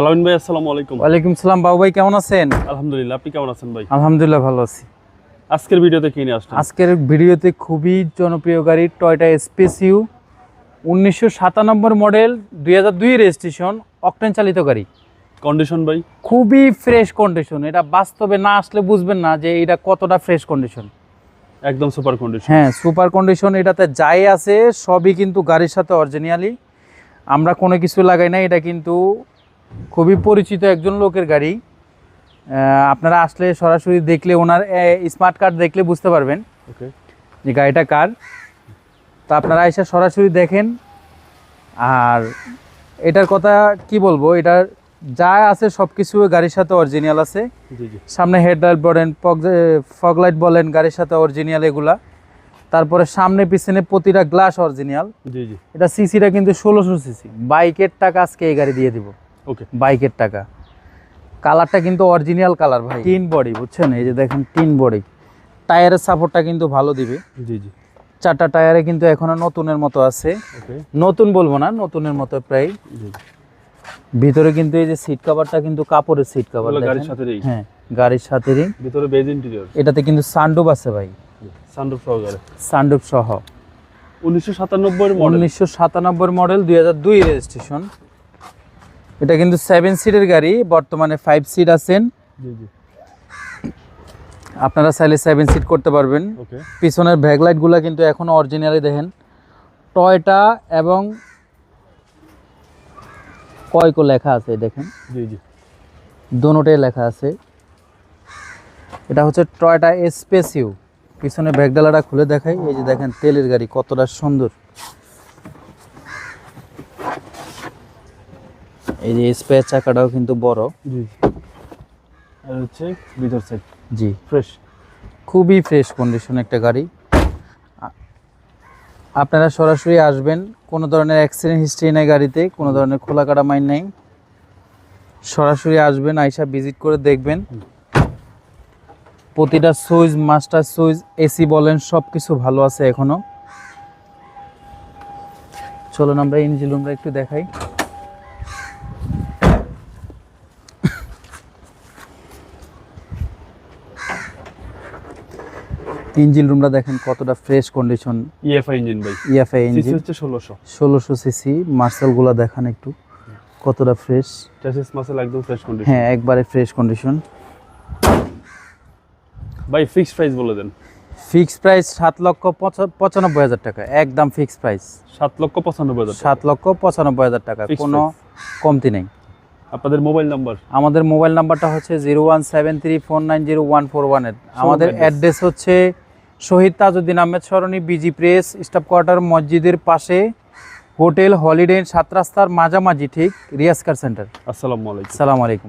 আলামিন ভাই আসসালামু আলাইকুম। ওয়ালাইকুম সালাম বাবু ভাই কেমন আছেন? আলহামদুলিল্লাহ আপনি কেমন আছেন ভাই? আলহামদুলিল্লাহ ভালো আছি। আজকের ভিডিওতে কি নিয়ে আসলেন আজকের ভিডিওতে খুবই জনপ্রিয় গাড়ি টয়টা স্পেসিউ উনিশশো সাতানব্বই মডেল দুই হাজার দুই রেজিস্ট্রেশন অকটেন চালিত গাড়ি। কন্ডিশন ভাই? খুবই ফ্রেশ কন্ডিশন এটা বাস্তবে না আসলে বুঝবেন না যে এটা কতটা ফ্রেশ কন্ডিশন একদম সুপার কন্ডিশন হ্যাঁ সুপার কন্ডিশন এটাতে যাই আছে সবই কিন্তু গাড়ির সাথে অরিজিনালি আমরা কোনো কিছু লাগাই না এটা কিন্তু খুবই পরিচিত একজন লোকের গাড়ি। আপনারা আসলে সরাসরি দেখলে ওনার স্মার্ট কার্ড দেখলে বুঝতে পারবেন যে গাড়িটা কার। তা আপনারা এসে সরাসরি দেখেন। আর এটার কথা কি বলব এটার যা আছে সব কিছু গাড়ির সাথে অরিজিনাল আছে। সামনে হেডলাইট বলেন ফগলাইট বলেন গাড়ির সাথে অরিজিনাল এগুলা। তারপরে সামনে পিছনে প্রতিটা গ্লাস অরিজিনাল এটা সিসিটা কিন্তু ষোলোশো সিসি বাইকের টাকা আজকে এই গাড়ি দিয়ে দিব। ওকে বাইকের টাকা। কালারটা কিন্তু অরিজিনাল কালার ভাই। টিন বডি বুঝছেন? এই যে দেখেন টিন বডি। টায়ারের সাপোর্টটা কিন্তু ভালো দিবে। জি জি। চারটা টায়ারে কিন্তু এখনও নতুনের মতো আছে। নতুন বলব না নতুনের মতো প্রায়। ভিতরে কিন্তু এই যে সিট কভারটা কিন্তু কাপড়ের সিট কভার গাড়ির সাথে হ্যাঁ গাড়ির সাথেরই ভিতরে বেজ ইন্টেরিয়র এটাতে কিন্তু সানডুপ আছে ভাই। সানরুফ সহকারে সানডুপ সহ। উনিশশো সাতানব্বই মডেল উনিশশো সাতানব্বই মডেল দুই হাজার দুই রেজিস্ট্রেশন এটা কিন্তু সেভেন সিটের গাড়ি বর্তমানে ফাইভ সিট আছেন। আপনারা চাইলে সেভেন সিট করতে পারবেন। পিছনের ব্যাকলাইটগুলো কিন্তু এখনও অরিজিনালি দেখেন। টয়টা এবং কয়কো লেখা আছে দেখেন। জি জি। দোনোটাই লেখা আছে। এটা হচ্ছে টয়টা স্পেসিউ পিছনে ব্যাগডালাটা খুলে দেখাই। এই যে দেখেন তেলের গাড়ি কতটা সুন্দর। এই যে স্পেস চাকাটাও কিন্তু বড়। জি। আর হচ্ছে ভিতর সাইড জি। ফ্রেশ খুবই ফ্রেশ কন্ডিশন একটা গাড়ি। আপনারা সরাসরি আসবেন কোনো ধরনের অ্যাক্সিডেন্ট হিস্ট্রি নেই গাড়িতে কোনো ধরনের খোলা কাটা মাইন নেই। সরাসরি আসবেন আইসা ভিজিট করে দেখবেন। প্রতিটা সুইচ মাস্টার সুইচ এসি বলেন সব কিছু ভালো আছে এখনও। চলুন আমরা ইঞ্জিন রুমটা একটু দেখাই। ইঞ্জিন রুমটা দেখেন কতটা ফ্রেশ কন্ডিশন। ইএফআই ইঞ্জিন ভাই। ইএফআই সিসি ইঞ্জিন হচ্ছে ষোলোশো। ষোলোশো সিসি মার্শালগুলো দেখান একটু কতটা ফ্রেশ। চ্যাসিস মাসেল একদম ফ্রেশ কন্ডিশন হ্যাঁ একবারে ফ্রেশ কন্ডিশন ভাই ফিক্সড প্রাইস বলে দেন। ফিক্স প্রাইস সাত লক্ষ পঁচা- পঁচানব্বই হাজার টাকা একদম ফিক্স প্রাইস সাত লক্ষ পঁচানব্বই হাজার। সাত লক্ষ পঁচানব্বই হাজার টাকা কোনো কমতি নেই। আপনাদের মোবাইল নাম্বার আমাদের মোবাইল নাম্বারটা হচ্ছে zero one seven three four nine zero one four one ওয়ানের আমাদের অ্যাড্রেস হচ্ছে Shahid Tajuddin Ahmed Sarani BG press staff quarter মসজিদের পাশে হোটেল হলিডে সাত রাস্তার মাঝামাঝি ঠিক? রিয়াসকার সেন্টার। আসসালামু আলাইকুম। আসসালামু আলাইকুম।